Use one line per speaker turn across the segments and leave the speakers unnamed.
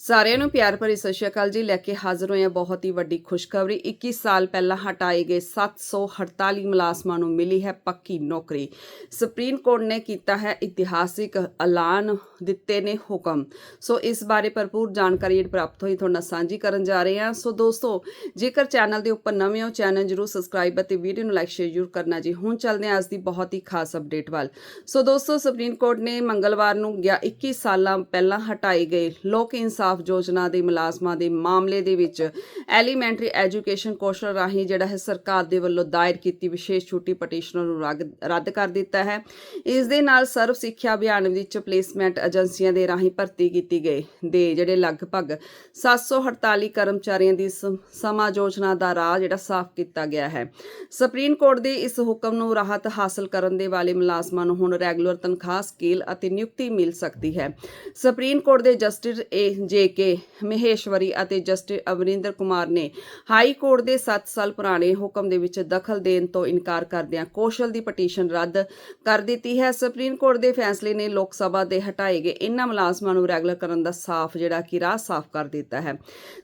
ਸਾਰਿਆਂ ਨੂੰ ਪਿਆਰ ਭਰੀ ਸਤਿ ਸ਼੍ਰੀ ਅਕਾਲ ਜੀ। ਲੈ ਕੇ ਹਾਜ਼ਰ ਹੋਏ ਹਾਂ ਬਹੁਤ ਹੀ ਵੱਡੀ ਖੁਸ਼ਖਬਰੀ। 21 ਸਾਲ ਪਹਿਲਾਂ ਹਟਾਏ ਗਏ 748 ਮੁਲਾਜ਼ਮਾਂ ਨੂੰ ਮਿਲੀ ਹੈ ਪੱਕੀ ਨੌਕਰੀ। ਸੁਪਰੀਮ ਕੋਰਟ ਨੇ ਕੀਤਾ ਹੈ ਇਤਿਹਾਸਿਕ ਐਲਾਨ, ਦਿੱਤੇ ਨੇ ਹੁਕਮ। ਸੋ ਇਸ ਬਾਰੇ ਭਰਪੂਰ ਜਾਣਕਾਰੀ ਪ੍ਰਾਪਤ ਹੋਈ ਤੁਹਾਡੇ ਨਾਲ ਸਾਂਝੀ ਕਰਨ ਜਾ ਰਹੇ ਹਾਂ। ਸੋ ਦੋਸਤੋ, ਜੇਕਰ ਚੈਨਲ ਦੇ ਉੱਪਰ ਨਵੇਂ ਹੋ ਚੈਨਲ ਜਰੂਰ ਸਬਸਕ੍ਰਾਈਬ ਅਤੇ ਵੀਡੀਓ ਨੂੰ ਲਾਈਕ, ਸ਼ੇਅਰ ਜਰੂਰ ਕਰਨਾ ਜੀ। ਹੁਣ ਚੱਲਦੇ ਹਾਂ ਅੱਜ ਦੀ ਬਹੁਤ ਹੀ ਖਾਸ ਅਪਡੇਟ ਵੱਲ। ਸੋ ਦੋਸਤੋ, ਸੁਪਰੀਮ ਕੋਰਟ ਨੇ ਮੰਗਲਵਾਰ ਨੂੰ ਗਿਆ 21 ਸਾਲਾਂ ਪਹਿਲਾਂ ਹਟਾਏ ਗਏ ਲੋਕ ਇਨਸਾਫ ਯੋਜਨਾ ਦੇ ਮੁਲਾਜ਼ਮਾਂ ਦੇ ਮਾਮਲੇ ਦੇ ਵਿੱਚ ਐਲੀਮੈਂਟਰੀ ਐਜੂਕੇਸ਼ਨ ਕੌਸ਼ਲ ਰਾਹੀਂ ਜਿਹੜਾ ਹੈ ਸਰਕਾਰ ਦੇ ਵੱਲੋਂ ਦਾਇਰ ਕੀਤੀ ਵਿਸ਼ੇਸ਼ ਛੁੱਟੀ ਪਟੀਸ਼ਨਰ ਨੂੰ ਰੱਦ ਕਰ ਦਿੱਤਾ ਹੈ। ਇਸ ਦੇ ਨਾਲ ਸਰਵ ਸਿੱਖਿਆ ਅਭਿਆਨ ਵਿੱਚ ਪਲੇਸਮੈਂਟ ਏਜੰਸੀਆਂ ਦੇ ਰਾਹੀਂ ਭਰਤੀ ਕੀਤੀ ਗਈ। ਦੇ ਜਿਹੜੇ ਲਗਭਗ 748 ਕਰਮਚਾਰੀਆਂ ਦੀ ਸ- ਯੋਜਨਾ ਦਾ ਰਾਹ ਜਿਹੜਾ ਸਾਫ਼ ਕੀਤਾ ਗਿਆ ਹੈ। ਸੁਪਰੀਮ ਕੋਰਟ ਦੇ ਇਸ ਹੁਕਮ ਨੂੰ ਰਾਹਤ ਹਾਸਲ ਕਰਨ ਦੇ ਵਾਲੇ ਮੁਲਾਜ਼ਮਾਂ ਨੂੰ ਹੁਣ ਰੈਗੂਲਰ ਤਨਖਾਹ, ਸਕੇਲ ਅਤੇ ਨਿਯੁਕਤੀ ਮਿਲ ਸਕਦੀ ਹੈ। ਸੁਪਰੀਮ ਕੋਰਟ ਦੇ justice A J K Maheshwari ਅਤੇ ਜਸਟਿਸ ਅਮਰਿੰਦਰ ਕੁਮਾਰ ਨੇ ਹਾਈ ਕੋਰਟ ਦੇ 7 ਸਾਲ ਪੁਰਾਣੇ ਹੁਕਮ ਦੇ ਵਿੱਚ ਦਖਲ ਦੇਣ ਤੋਂ ਇਨਕਾਰ ਕਰਦਿਆਂ ਕੌਸ਼ਲ ਦੀ ਪਟੀਸ਼ਨ ਰੱਦ ਕਰ ਦਿੱਤੀ ਹੈ। ਸੁਪਰੀਮ ਕੋਰਟ ਦੇ ਫੈਸਲੇ ਨੇ ਲੋਕ ਸਭਾ ਦੇ ਹਟਾਏ ਗਏ ਇਨ੍ਹਾਂ ਮੁਲਾਜ਼ਮਾਂ ਨੂੰ ਰੈਗੂਲਰ ਕਰਨ ਦਾ ਸਾਫ਼ ਜਿਹੜਾ ਕਿ ਰਾਹ ਸਾਫ਼ ਕਰ ਦਿੱਤਾ ਹੈ।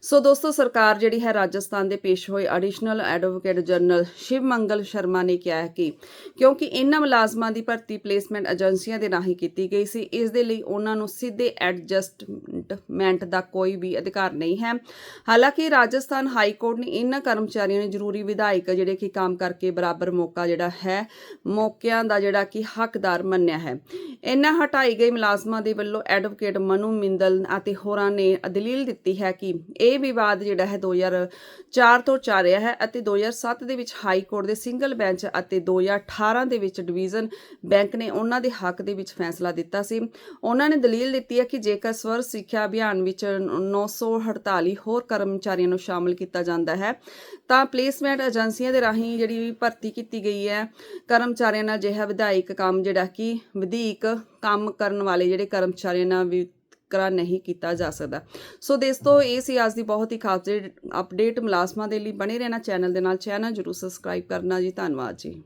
ਸੋ ਦੋਸਤੋ, ਸਰਕਾਰ ਜਿਹੜੀ ਹੈ ਰਾਜਸਥਾਨ ਦੇ ਪੇਸ਼ ਹੋਏ additional advocate general Shiv Mangal Sharma ਨੇ ਕਿਹਾ ਹੈ ਕਿ ਕਿਉਂਕਿ ਇਨ੍ਹਾਂ ਮੁਲਾਜ਼ਮਾਂ ਦੀ ਭਰਤੀ ਪਲੇਸਮੈਂਟ ਏਜੰਸੀਆਂ ਦੇ ਰਾਹੀਂ ਕੀਤੀ ਗਈ ਸੀ, ਇਸ ਦੇ ਲਈ ਉਹਨਾਂ ਨੂੰ ਸਿੱਧੇ ਐਡਜਸਟਮੈਂਟ ਦਾ ਕੋਈ ਵੀ ਅਧਿਕਾਰ ਨਹੀਂ ਹੈ। ਹਾਲਾਂਕਿ ਰਾਜਸਥਾਨ ਹਾਈ ਕੋਰਟ ਨੇ ਇਹਨਾਂ ਕਰਮਚਾਰੀਆਂ ਨੂੰ ਜ਼ਰੂਰੀ ਵਿਧਾਇਕ ਜਿਹੜੇ ਕਿ ਕੰਮ ਕਰਕੇ ਬਰਾਬਰ ਮੌਕਾ ਜਿਹੜਾ ਹੈ, ਮੌਕਿਆਂ ਦਾ ਜਿਹੜਾ ਕਿ ਹੱਕਦਾਰ ਮੰਨਿਆ ਹੈ। ਇਨ੍ਹਾਂ ਹਟਾਈ ਗਏ ਮੁਲਾਜ਼ਮਾਂ ਦੇ ਵੱਲੋਂ ਐਡਵੋਕੇਟ ਮਨੂ ਮਿੰਦਲ ਅਤੇ ਹੋਰਾਂ ਨੇ ਦਲੀਲ ਦਿੱਤੀ ਹੈ ਕਿ ਇਹ ਵਿਵਾਦ ਜਿਹੜਾ ਹੈ 2004 ਤੋਂ ਚੱਲ ਰਿਹਾ ਹੈ ਅਤੇ 2007 ਦੇ ਵਿੱਚ ਹਾਈ ਕੋਰਟ ਦੇ ਸਿੰਗਲ ਬੈਂਚ ਅਤੇ 2018 ਦੇ ਵਿੱਚ ਡਿਵੀਜ਼ਨ ਬੈਂਕ ਨੇ ਉਹਨਾਂ ਦੇ ਹੱਕ ਦੇ ਵਿੱਚ ਫੈਸਲਾ ਦਿੱਤਾ ਸੀ। ਉਹਨਾਂ ਨੇ ਦਲੀਲ ਦਿੱਤੀ ਹੈ ਕਿ ਜੇਕਰ ਸਵਰ ਸਿੱਖਿਆ ਅਭਿਆਨ ਵਿੱਚ 948 ਹੋਰ ਕਰਮਚਾਰੀਆਂ ਨੂੰ ਸ਼ਾਮਲ ਕੀਤਾ ਜਾਂਦਾ ਹੈ। ਤਾਂ ਪਲੇਸਮੈਂਟ ਏਜੰਸੀਆਂ ਦੇ ਰਾਹੀਂ ਜਿਹੜੀ ਭਰਤੀ ਕੀਤੀ ਗਈ ਹੈ, ਕਰਮਚਾਰੀਆਂ ਨਾਲ ਅਜਿਹਾ ਵਿਧਾਇਕ ਕੰਮ ਜਿਹੜਾ ਕਿ ਵਧੇਕ ਕੰਮ ਕਰਨ ਵਾਲੇ ਜਿਹੜੇ ਕਰਮਚਾਰੀਆਂ ਨਾਲ ਵੀ ਕਰਾ ਨਹੀਂ ਕੀਤਾ ਜਾ ਸਕਦਾ। ਸੋ ਦੋਸਤੋ ਇਹ ਸੀ ਅੱਜ ਦੀ ਬਹੁਤ ਹੀ ਖਾਸ ਅਪਡੇਟ ਮੁਲਾਜ਼ਮਾਂ ਦੇ ਲਈ ਬਣੇ ਰਹਿਣਾ ਚੈਨਲ ਦੇ ਨਾਲ। ਚੈਨਲ ਜਰੂਰ ਸਬਸਕ੍ਰਾਈਬ ਕਰਨਾ ਜੀ। ਧੰਨਵਾਦ ਜੀ।